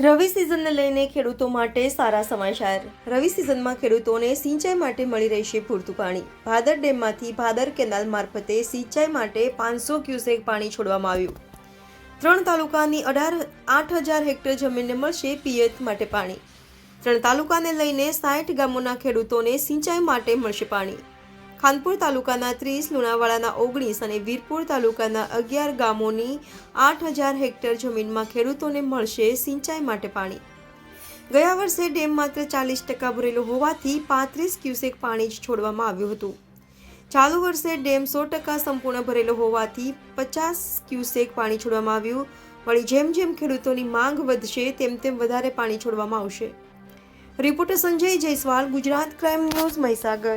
રવિ સિઝનને લઈને ખેડૂતો માટે સારા સમાચાર. રવિ સિઝનમાં ખેડૂતોને સિંચાઈ માટે મળી રહેશે પૂરતું પાણી. ભાદર ડેમમાંથી ભાદર કેનાલ મારફતે સિંચાઈ માટે પાંચસો ક્યુસેક પાણી છોડવામાં આવ્યું. ત્રણ તાલુકાની અઢાર, આઠ હજાર હેક્ટર જમીનને મળશે પિયત માટે પાણી. ત્રણ તાલુકાને લઈને સાઠ ગામોના ખેડૂતોને સિંચાઈ માટે મળશે પાણી. ખાનપુર તાલુકાના ત્રીસ, લુણાવાડાના ઓગણીસ અને વીરપુર તાલુકાના અગિયાર ગામોની આઠ હજાર હેક્ટર જમીનમાં ખેડૂતોને મળશે સિંચાઈ માટે પાણી. ગયા વર્ષે ડેમ માત્ર ચાલીસ ટકા ભરેલો હોવાથી પાંત્રીસ ક્યુસેક પાણી જ છોડવામાં આવ્યું હતું. ચાલુ વર્ષે ડેમ સો ટકા સંપૂર્ણ ભરેલો હોવાથી પચાસ ક્યુસેક પાણી છોડવામાં આવ્યું. વળી જેમ જેમ ખેડૂતોની માંગ વધશે, તેમ તેમ વધારે પાણી છોડવામાં આવશે. Reporter Sanjay Jaiswal, Gujarat crime news Mahisagar.